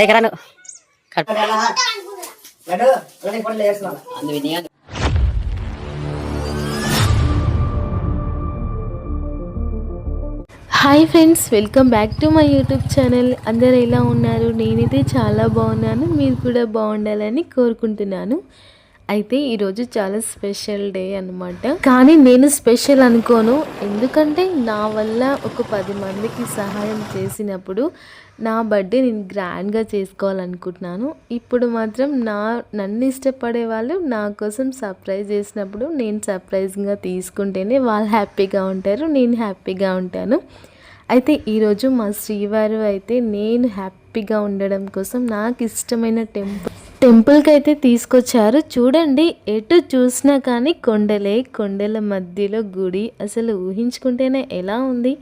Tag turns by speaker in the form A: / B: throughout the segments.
A: A కరాను
B: hi friends welcome back to my YouTube channel. అందరు ఎలా ఉన్నారు? నేనైతే చాలా బాగున్నాను. మీరు కూడా బాగుండాలని కోరుకుంటున్నాను. అయితే ఈరోజు చాలా స్పెషల్ డే అనమాట కానీ నేను స్పెషల్ అనుకోను. ఎందుకంటే నా వల్ల ఒక పది మందికి సహాయం చేసినప్పుడు నా బర్త్డే నేను గ్రాండ్గా చేసుకోవాలనుకుంటున్నాను. ఇప్పుడు మాత్రం నా నన్ను ఇష్టపడే వాళ్ళు నా కోసం సర్ప్రైజ్ చేసినప్పుడు నేను సర్ప్రైజ్గా తీసుకుంటేనే వాళ్ళు హ్యాపీగా ఉంటారు నేను హ్యాపీగా ఉంటాను. అయితే ఈరోజు మా శ్రీవారు అయితే నేను హ్యాపీగా ఉండడం కోసం నాకు ఇష్టమైన టెంపుల్ టెంపుల్కి అయితే తీసుకొచ్చారు. చూడండి ఎటు చూసినా కానీ కొండలే కొండల మధ్యలో గుడి అసలు ఊహించుకుంటేనే ఎలా ఉంది.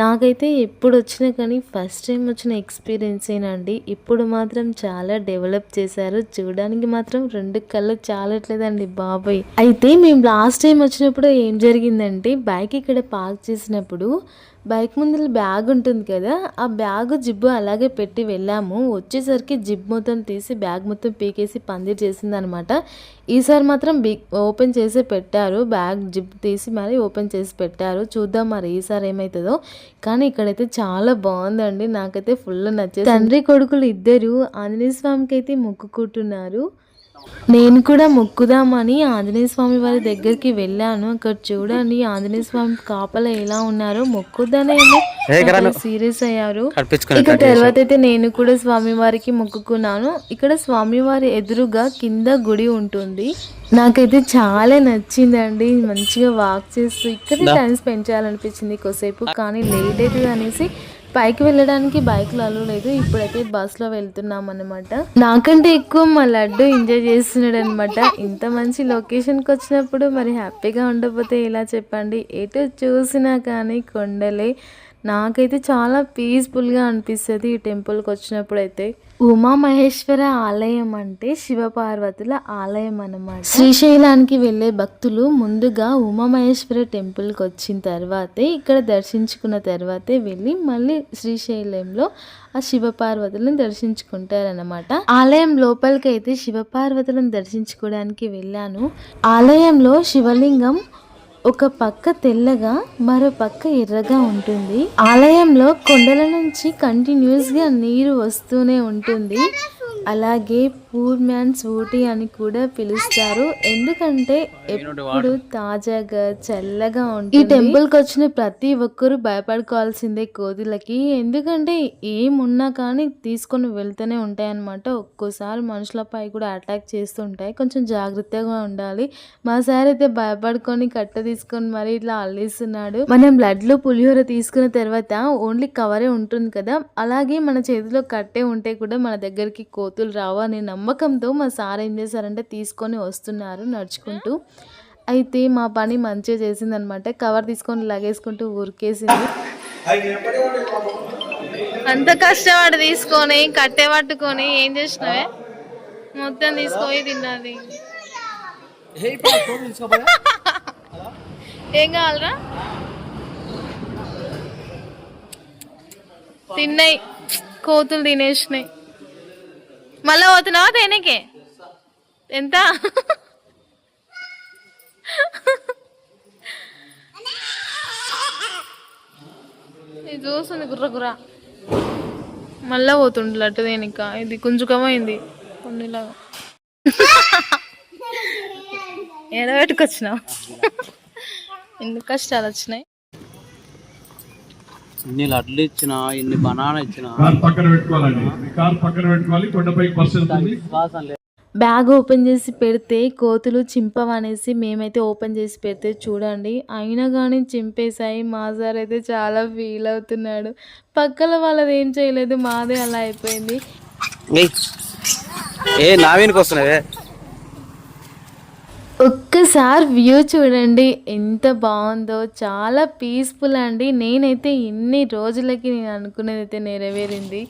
B: నాకైతే ఎప్పుడు వచ్చినా కానీ ఫస్ట్ టైం వచ్చిన ఎక్స్పీరియన్సేనండి ఇప్పుడు మాత్రం చాలా డెవలప్ చేశారు. చూడడానికి మాత్రం రెండు కళ్ళు చాలట్లేదండి బాబాయ్. అయితే మేము లాస్ట్ టైం వచ్చినప్పుడు ఏం జరిగిందంటే బైక్ ఇక్కడ పార్క్ చేసినప్పుడు బైక్ ముందర బ్యాగ్ ఉంటుంది కదా ఆ బ్యాగ్ జిబ్బు అలాగే పెట్టి వెళ్ళాము. వచ్చేసరికి జిబ్ మొత్తం తీసి బ్యాగ్ మొత్తం పీకేసి పందిరి చేసింది అనమాట ఈసారి మాత్రం బిగ్ ఓపెన్ చేసి పెట్టారు. బ్యాగ్ జిబ్ తీసి మరి ఓపెన్ చేసి పెట్టారు. చూద్దాం మరి ఈసారి ఏమవుతుందో కానీ ఇక్కడైతే చాలా బాగుందండి. నాకైతే ఫుల్ నచ్చేది తండ్రి కొడుకులు ఇద్దరు ఆంజనేయ స్వామికి అయితే మొక్కుకుంటున్నారు. నేను కూడా మొక్కుదామని ఆంజనేయ స్వామి వారి దగ్గరికి వెళ్ళాను. అక్కడ చూడండి ఆంజనేయ స్వామి కాపల ఎలా ఉన్నారో మొక్కుదానేమో సీరియస్ అయ్యారు. ఇక తర్వాత అయితే నేను కూడా స్వామి వారికి మొక్కుకున్నాను. ఇక్కడ స్వామి వారి ఎదురుగా కింద గుడి ఉంటుంది. నాకైతే చాలా నచ్చిందండి. మంచిగా వాక్ చేస్తూ ఇక్కడే టైం స్పెండ్ చేయాలనిపించింది. కొద్దిసేపు కానీ లేట్ అవుతుంది అనేసి పైకి వెళ్ళడానికి బైక్లో అలవలేదు ఇప్పుడైతే బస్సులో వెళ్తున్నాం అనమాట నాకంటే ఎక్కువ మా లడ్డు ఎంజాయ్ చేస్తున్నాడు అనమాట ఇంత మంచి లొకేషన్కి వచ్చినప్పుడు మరి హ్యాపీగా ఉండకపోతే ఎలా చెప్పండి? ఎటు చూసినా కానీ కొండలే. నాకైతే చాలా పీస్ఫుల్గా అనిపిస్తుంది ఈ టెంపుల్కి వచ్చినప్పుడు అయితే ఉమామహేశ్వర ఆలయం అంటే శివపార్వతుల ఆలయం అన్నమాట. శ్రీశైలానికి వెళ్ళే భక్తులు ముందుగా ఉమామహేశ్వర టెంపుల్కి వచ్చిన తర్వాతే ఇక్కడ దర్శించుకున్న తర్వాతే వెళ్ళి మళ్ళీ శ్రీశైలంలో ఆ శివపార్వతులను దర్శించుకుంటారనమాట ఆలయం లోపలికి అయితే శివపార్వతులను దర్శించుకోవడానికి వెళ్ళాను. ఆలయంలో శివలింగం ఒక పక్క తెల్లగా మరో పక్క ఎర్రగా ఉంటుంది. ఆలయంలో కొండల నుంచి కంటిన్యూస్గా నీరు వస్తూనే ఉంటుంది. అలాగే పూర్ మ్యాన్స్ ఊటీ అని కూడా పిలుస్తారు. ఎందుకంటే ఎప్పుడు తాజాగా చల్లగా ఉంటుంది ఈ టెంపుల్కి వచ్చిన ప్రతి ఒక్కరు భయపడుకోవాల్సిందే కోతులకి. ఎందుకంటే ఏమున్నా కానీ తీసుకొని వెళ్తూనే ఉంటాయి అన్నమాట ఒక్కోసారి మనుషులపై కూడా అటాక్ చేస్తుంటాయి. కొంచెం జాగ్రత్తగా ఉండాలి. మా సార్ అయితే భయపడుకొని కట్ట తీసుకొని మరి ఇట్లా అల్లిస్తున్నాడు. మనం లడ్లు పులిహోర తీసుకున్న తర్వాత ఓన్లీ కవరే ఉంటుంది కదా. అలాగే మన చేతిలో కట్టే ఉంటే కూడా మన దగ్గరికి కోతులు రావు అనే నమ్మకంతో మా సార్ ఏం చేశారంటే తీసుకొని వస్తున్నారు నడుచుకుంటూ. అయితే మా పని మంచిగా చేసిందనమాట. కవర్ తీసుకొని లగేసుకుంటూ ఉరికేసింది అంత కష్టపడి తీసుకొని కట్టె పట్టుకొని ఏం చేసినావే? మొత్తం తీసుకొని తిన్నది. ఏం కావాలరా? తిన్నాయి. కోతులు తినేసినాయి. మళ్ళా పోతున్నావా దేనికి ఎంత? చూస్తుంది గుర్ర గుర్ర. మళ్ళా పోతుండ్రు అటు దేనిక. ఇది కుంజుకమైంది. కొన్నిలాగా ఎడబెట్టుకొచ్చినావు ఎందుకు కష్టాలు వచ్చినాయి?
A: ఇన్ని లడ్లు ఇచ్చిన ఇన్ని బనానా ఇచ్చిన.
C: కార్ పక్కన పెట్టుకోవాలండి. కార్ పక్కన పెట్టుకోవాలి కొండపైకి బస్సు వెళ్తుంది.
A: విశ్వాసం లేదు.
B: బ్యాగ్ ఓపెన్ చేసి పెడితే కోతులు చింపవనేసి మేమైతే ఓపెన్ చేసి పెడితే చూడండి. అయినా కానీ చింపేశాయి. మా సార్ అయితే చాలా ఫీల్ అవుతున్నాడు. పక్కల వాళ్ళది ఏం చేయలేదు మాదే అలా అయిపోయింది.
A: ఏయ్. ఏ నా వెనుక వస్తున్నావే?
B: ఒక్కసారి వ్యూ చూడండి ఎంత బాగుందో చాలా పీస్ఫుల్ అండి. నేనైతే ఇన్ని రోజులకి నేను అనుకునేది అయితే నెరవేరింది.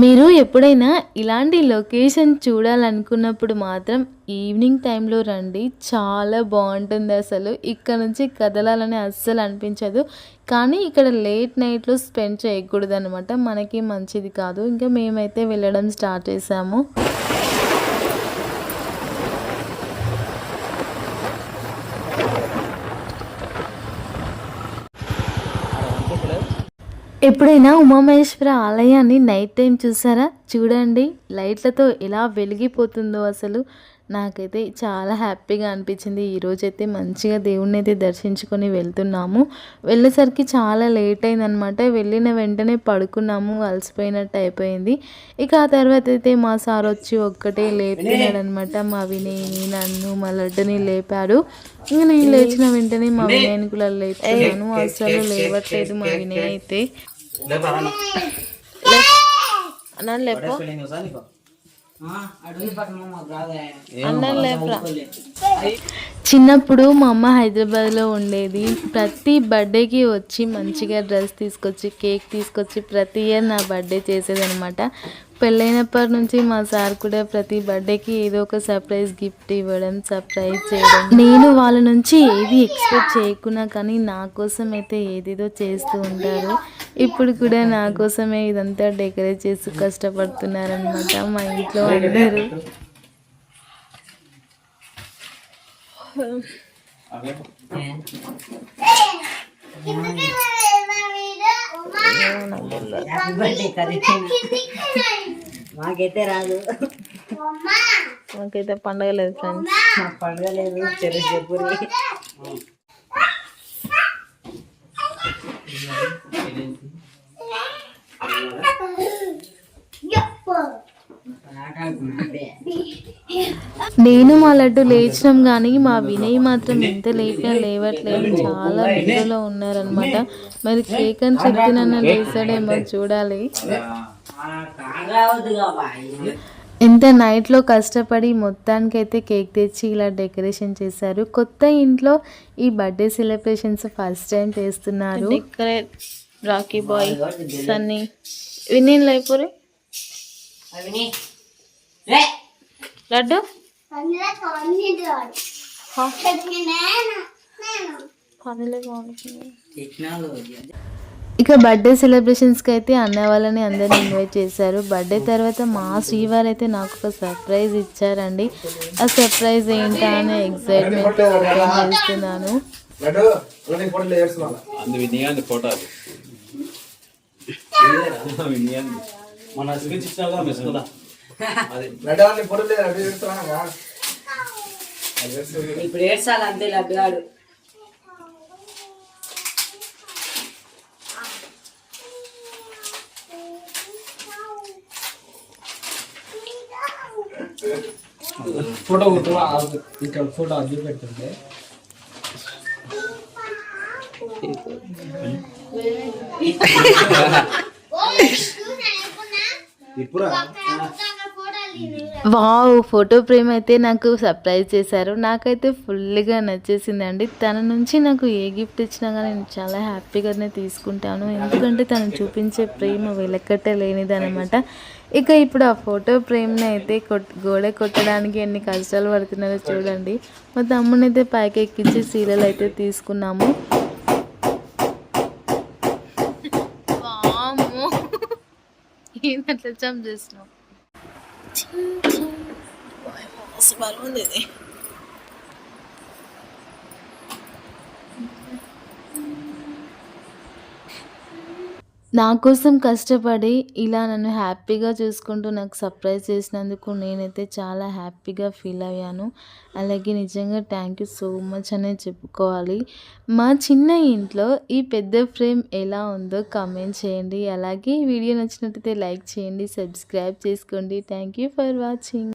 B: మీరు ఎప్పుడైనా ఇలాంటి లొకేషన్ చూడాలనుకున్నప్పుడు మాత్రం ఈవినింగ్ టైంలో రండి. చాలా బాగుంటుంది అసలు. ఇక్కడ నుంచి కదలాలని అస్సలు అనిపించదు. కానీ ఇక్కడ లేట్ నైట్లో స్పెండ్ చేయకూడదు అనమాట మనకి మంచిది కాదు. ఇంకా మేమైతే వెళ్ళడం స్టార్ట్ చేసాము. ఎప్పుడైనా ఉమామహేశ్వర ఆలయాన్ని నైట్ టైం చూసారా? చూడండి లైట్లతో ఎలా వెలిగిపోతుందో అసలు నాకైతే చాలా హ్యాపీగా అనిపించింది. ఈరోజైతే మంచిగా దేవుణ్ణి అయితే దర్శించుకొని వెళ్తున్నాము. వెళ్ళేసరికి చాలా లేట్ అయిందనమాట వెళ్ళిన వెంటనే పడుకున్నాము అలసిపోయినట్టు అయిపోయింది. ఇక ఆ తర్వాత అయితే మా సార్ వచ్చి ఒక్కటే లేపుతున్నాడు అనమాట మా వినయ్ని నన్ను మా లడ్డుని లేపాడు ఇంకా నేను లేచిన వెంటనే మా వినయ్ని కూడా లేపుతున్నాను. అసలు లేవట్లేదు మా వినయ్ అయితే. అన్నాను లేపో. అన్నాను లేపరా. చిన్నప్పుడు మా అమ్మ హైదరాబాద్లో ఉండేది. ప్రతి బర్త్డేకి వచ్చి మంచిగా డ్రెస్ తీసుకొచ్చి కేక్ తీసుకొచ్చి ప్రతి ఇయర్ నా బర్త్డే చేసేదనమాట పెళ్ళైనప్పటి నుంచి మా సార్ కూడా ప్రతి బర్త్డేకి ఏదో ఒక సర్ప్రైజ్ గిఫ్ట్ ఇవ్వడం సర్ప్రైజ్ చేయడం. నేను వాళ్ళ నుంచి ఏది ఎక్స్పెక్ట్ చేయకున్నా కానీ నా కోసం అయితే ఏదేదో చేస్తూ ఉంటారు. ఇప్పుడు కూడా నా కోసమే ఇదంతా డెకరేట్ చేసి కష్టపడుతున్నారనమాట మా ఇంట్లో అందరూ.
D: మాకైతే రాదు.
B: మాకైతే పండగ లేదు ఫ్రెండ్స్
D: పండుగ లేదు
B: నేను మా లడ్డు లేచినాం కానీ మా వినయ్ మాత్రం ఎంత లేపినా లేవట్లేదు. చాలా నిద్రలో ఉన్నారనమాట మరి కేక్ అని చెప్తున్నా లేచాడేమో చూడాలి. ఎంత నైట్లో కష్టపడి మొత్తానికైతే కేక్ తెచ్చి ఇలా డెకరేషన్ చేశారు. కొత్త ఇంట్లో ఈ బర్త్డే సెలబ్రేషన్స్ ఫస్ట్ టైం చేస్తున్నారు. రాకీ బాయ్ సన్నీ విన్నీ లేపురి
D: అవిని. రే
B: లడ్డు? ఇక బర్త్డే సెలబ్రేషన్స్కి అయితే అన్న వాళ్ళని అందరిని ఇన్వైట్ చేశారు. బర్త్డే తర్వాత మా శ్రీవారు అయితే నాకు ఒక సర్ప్రైజ్ ఇచ్చారండి. ఆ సర్ప్రైజ్ ఏంటా అని ఎక్సైట్మెంట్ చేస్తున్నాను
A: ఫోటో
E: ఫోటో ఇక్కడ ఫోటో అది పెట్టుంటే
B: వావ్ ఫోటో ఫ్రేమ్ అయితే నాకు సర్ప్రైజ్ చేశారు. నాకైతే ఫుల్గా నచ్చేసిందండి. తన నుంచి నాకు ఏ గిఫ్ట్ ఇచ్చినా కానీ నేను చాలా హ్యాపీగానే తీసుకుంటాను. ఎందుకంటే తను చూపించే ప్రేమ వెలకట్ట లేనిదనమాట ఇక ఇప్పుడు ఆ ఫోటో ఫ్రేమ్ని అయితే కొట్ గోడ కొట్టడానికి ఎన్ని కష్టాలు పడుతున్నారో చూడండి. మా తమ్ముని అయితే పైకి ఎక్కించి సీరియల్ అయితే తీసుకున్నాము. ఏంటట్లా జంప్ నా కోసం కష్టపడి ఇలా నన్ను హ్యాపీగా చూసుకుంటూ నాకు సర్ప్రైజ్ చేసినందుకు నేనైతే చాలా హ్యాపీగా ఫీల్ అయ్యాను. అలాగే నిజంగా థ్యాంక్ యూ సో మచ్ అనే చెప్పుకోవాలి. మా చిన్న ఇంట్లో ఈ పెద్ద ఫ్రేమ్ ఎలా ఉందో కామెంట్ చేయండి. అలాగే వీడియో నచ్చినట్టయితే లైక్ చేయండి సబ్స్క్రైబ్ చేసుకోండి. Thank you for watching.